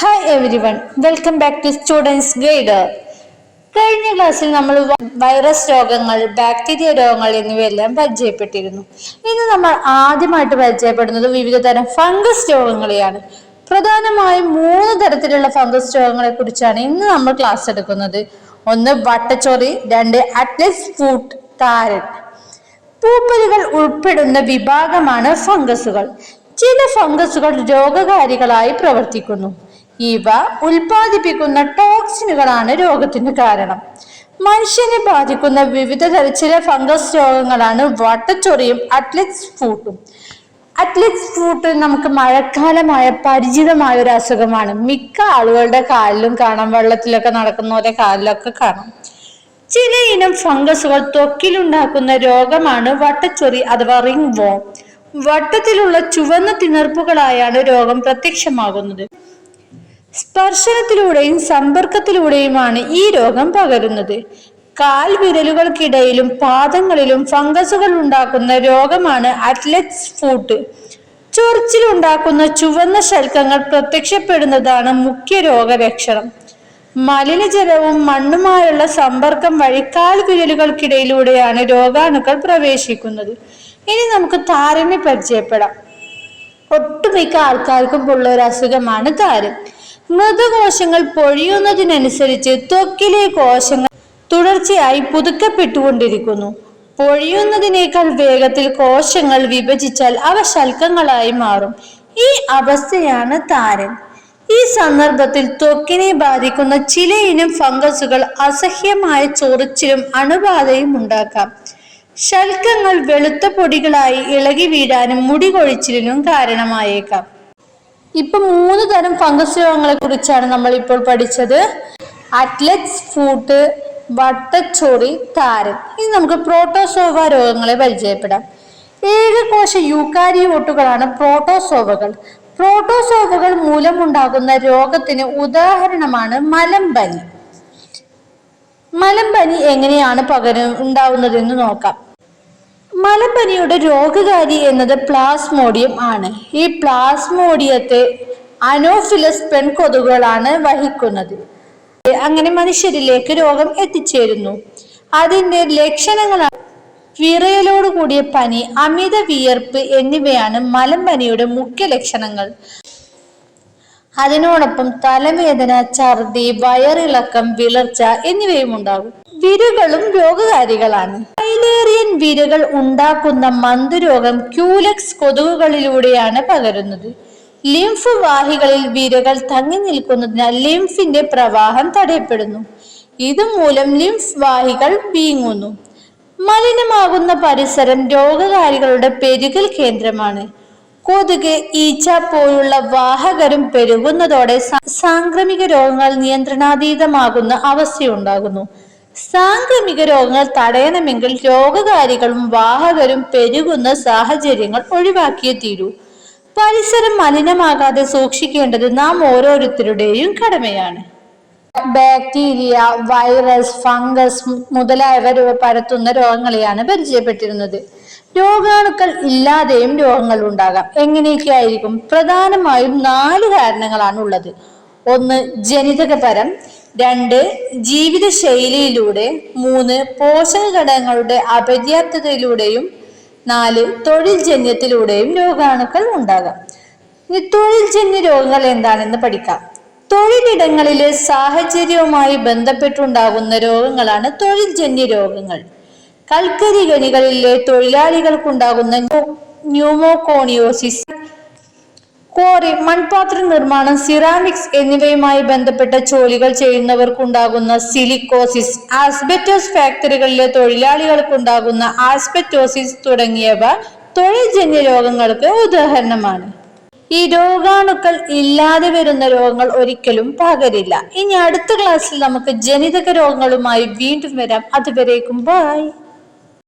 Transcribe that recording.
Hi everyone welcome back to students guide കഴിഞ്ഞ ക്ലാസ്സിൽ നമ്മൾ വൈറസ് രോഗങ്ങൾ ബാക്ടീരിയ രോഗങ്ങൾ എന്നിവയെല്ലാം പരിചയപ്പെട്ടിരുന്നു. ഇന്ന് നമ്മൾ ആദ്യമായിട്ട് പരിചയപ്പെടുന്നത് വിവിധ തരം ഫംഗസ് രോഗങ്ങളെയാണ്. പ്രധാനമായും മൂന്ന് തരത്തിലുള്ള ഫംഗസ് രോഗങ്ങളെ കുറിച്ചാണ് ഇന്ന് നമ്മൾ ക്ലാസ് എടുക്കുന്നത്. ഒന്ന് വട്ടച്ചൊറി രണ്ട് അറ്റ്ലസ് ഫൂട്ട് താരൻ. പൂപ്പലുകൾ ഉൾപ്പെടുന്ന വിഭാഗമാണ് ഫംഗസുകൾ ചില ഫംഗസുകൾ രോഗകാരികളായി പ്രവർത്തിക്കുന്നു. ഇവ ഉൽപ്പാദിപ്പിക്കുന്ന ടോക്സിനുകളാണ് രോഗത്തിന് കാരണം. മനുഷ്യനെ ബാധിക്കുന്ന വിവിധ തര ചില ഫംഗസ് രോഗങ്ങളാണ് വട്ടച്ചൊറിയും അത്ലറ്റ്സ് ഫൂട്ടും അത്ലറ്റ്സ് ഫൂട്ട് നമുക്ക് മഴക്കാലമായ പരിചിതമായ ഒരു അസുഖമാണ്. മിക്ക ആളുകളുടെ കാലിലും കാണാം വെള്ളത്തിലൊക്കെ നടക്കുന്നവരുടെ കാലിലൊക്കെ കാണാം. ചില ഇനം ഫംഗസുകൾ ത്വക്കിലുണ്ടാക്കുന്ന രോഗമാണ് വട്ടച്ചൊറി അഥവാ റിംഗ് വോം. വട്ടത്തിലുള്ള ചുവന്ന തിണർപ്പുകളായാണ് രോഗം പ്രത്യക്ഷമാകുന്നത്. സ്പർശനത്തിലൂടെയും സമ്പർക്കത്തിലൂടെയുമാണ് ഈ രോഗം പകരുന്നത്. കാൽ വിരലുകൾക്കിടയിലും പാദങ്ങളിലും ഫംഗസുകൾ ഉണ്ടാക്കുന്ന രോഗമാണ് അത്ലറ്റ്സ് ഫൂട്ട്. ചൊറിച്ചിലുണ്ടാക്കുന്ന ചുവന്ന ശൽക്കങ്ങൾ പ്രത്യക്ഷപ്പെടുന്നതാണ് മുഖ്യ രോഗലക്ഷണം. മലിനജലവും മണ്ണുമായുള്ള സമ്പർക്കം വഴി കാൽ വിരലുകൾക്കിടയിലൂടെയാണ് രോഗാണുക്കൾ പ്രവേശിക്കുന്നത്. ഇനി നമുക്ക് താരനെ പരിചയപ്പെടാം. ഒട്ടുമിക്ക ആൾക്കാർക്കും ഉള്ള ഒരു അസുഖമാണ് താരൻ മൃതകോശങ്ങൾ പൊഴിയുന്നതിനനുസരിച്ച് ത്വക്കിലെ കോശങ്ങൾ തുടർച്ചയായി പുതുക്കപ്പെട്ടുകൊണ്ടിരിക്കുന്നു. പൊഴിയുന്നതിനേക്കാൾ വേഗത്തിൽ കോശങ്ങൾ വിഭജിച്ചാൽ അവ ശൽക്കങ്ങളായി മാറും. ഈ അവസ്ഥയാണ് താരൻ. ഈ സന്ദർഭത്തിൽ ത്വക്കിനെ ബാധിക്കുന്ന ചിലയിനം ഫംഗസുകൾ അസഹ്യമായ ചൊറിച്ചിലും അണുബാധയും ഉണ്ടാക്കാം. ശൽക്കങ്ങൾ വെളുത്ത പൊടികളായി ഇളകി വീഴാനും മുടി കൊഴിച്ചിലിനും കാരണമായേക്കാം. ഇപ്പൊ മൂന്ന് തരം ഫംഗസ് രോഗങ്ങളെ കുറിച്ചാണ് നമ്മൾ ഇപ്പോൾ പഠിച്ചത്. അറ്റ്ലറ്റ്സ് ഫൂട്ട് വട്ടച്ചോറി താരൻ. ഇനി നമുക്ക് പ്രോട്ടോസോവ രോഗങ്ങളെ പരിചയപ്പെടാം. ഏകകോശ യൂക്കാരിയോട്ടുകളാണ് പ്രോട്ടോസോവകൾ പ്രോട്ടോസോവകൾ മൂലമുണ്ടാകുന്ന രോഗത്തിന് ഉദാഹരണമാണ് മലമ്പനി. മലമ്പനി എങ്ങനെയാണ് പകരം ഉണ്ടാവുന്നതെന്ന് നോക്കാം. മലമ്പനിയുടെ രോഗകാരി എന്നത് പ്ലാസ്മോഡിയം ആണ്. ഈ പ്ലാസ്മോഡിയത്തെ അനോഫിലസ് പെൺകൊതുകുകളാണ് വഹിക്കുന്നത്. അങ്ങനെ മനുഷ്യരിലേക്ക് രോഗം എത്തിച്ചേരുന്നു. അതിന്റെ ലക്ഷണങ്ങളാണ് വിറയലോട് കൂടിയ പനി അമിത വിയർപ്പ് എന്നിവയാണ് മലമ്പനിയുടെ മുഖ്യ ലക്ഷണങ്ങൾ. അതിനോടൊപ്പം തലവേദന ഛർദി വയറിളക്കം വിളർച്ച എന്നിവയും ഉണ്ടാകും. വിരകളും രോഗകാരികളാണ്. വിരകൾ ഉണ്ടാക്കുന്ന മന്ദരോഗം ക്യൂലക്സ് കൊതുകുകളിലൂടെയാണ് പകരുന്നത്. ലിംഫ് വാഹികളിൽ വിരകൾ തങ്ങി നിൽക്കുന്നതിനാൽ ലിംഫിന്റെ പ്രവാഹം തടയപ്പെടുന്നു. ഇതുമൂലം ലിംഫ് വാഹികൾ വീങ്ങുന്നു. മലിനമാകുന്ന പരിസരം രോഗകാരികളുടെ പെരുകൽ കേന്ദ്രമാണ്. കൊതുക് ഈച്ച പോലുള്ള വാഹകരും പെരുകുന്നതോടെ സാംക്രമിക രോഗങ്ങൾ നിയന്ത്രണാതീതമാകുന്ന അവസ്ഥയുണ്ടാകുന്നു. സാംക്രമിക രോഗങ്ങൾ തടയണമെങ്കിൽ രോഗകാരികളും വാഹകരും പെരുകുന്ന സാഹചര്യങ്ങൾ ഒഴിവാക്കിയേ തീരൂ. പരിസരം മലിനമാകാതെ സൂക്ഷിക്കേണ്ടത് നാം ഓരോരുത്തരുടെയും കടമയാണ്. ബാക്ടീരിയ വൈറസ് ഫംഗസ് മുതലായവ പരത്തുന്ന രോഗങ്ങളെയാണ് പരിചയപ്പെട്ടിരുന്നത്. രോഗാണുക്കൾ ഇല്ലാതെയും രോഗങ്ങൾ ഉണ്ടാകാം. എങ്ങനെയൊക്കെ ആയിരിക്കും പ്രധാനമായും നാല് കാരണങ്ങളാണ് ഉള്ളത് ഒന്ന് ജനിതകപരം രണ്ട് ജീവിതശൈലിയിലൂടെ. മൂന്ന് പോഷക ഘടകങ്ങളുടെ അപര്യാപ്തതയിലൂടെയും. നാല് തൊഴിൽ ജന്യത്തിലൂടെയും രോഗാണുക്കൾ ഉണ്ടാകാം. ഇനി തൊഴിൽ ജന്യ രോഗങ്ങൾ എന്താണെന്ന് പഠിക്കാം. തൊഴിലിടങ്ങളിലെ സാഹചര്യവുമായി ബന്ധപ്പെട്ടുണ്ടാകുന്ന രോഗങ്ങളാണ് തൊഴിൽ ജന്യ രോഗങ്ങൾ. കൽക്കരി ഖനികളിലെ തൊഴിലാളികൾക്കുണ്ടാകുന്ന ന്യൂമോകോണിയോസിസ് ക്വാറി മൺപാത്ര നിർമ്മാണം സിറാമിക്സ് എന്നിവയുമായി ബന്ധപ്പെട്ട ജോലികൾ ചെയ്യുന്നവർക്കുണ്ടാകുന്ന സിലിക്കോസിസ് ആസ്ബെറ്റോസ് ഫാക്ടറികളിലെ തൊഴിലാളികൾക്കുണ്ടാകുന്ന ആസ്ബെറ്റോസിസ് തുടങ്ങിയവ തൊഴിൽജന്യ രോഗങ്ങൾക്ക് ഉദാഹരണമാണ്. ഈ രോഗാണുക്കൾ ഇല്ലാതെ വരുന്ന രോഗങ്ങൾ ഒരിക്കലും പകരില്ല. ഇനി അടുത്ത ക്ലാസ്സിൽ നമുക്ക് ജനിതക രോഗങ്ങളുമായി വീണ്ടും വരാം. അതുവരേക്കും ബായ്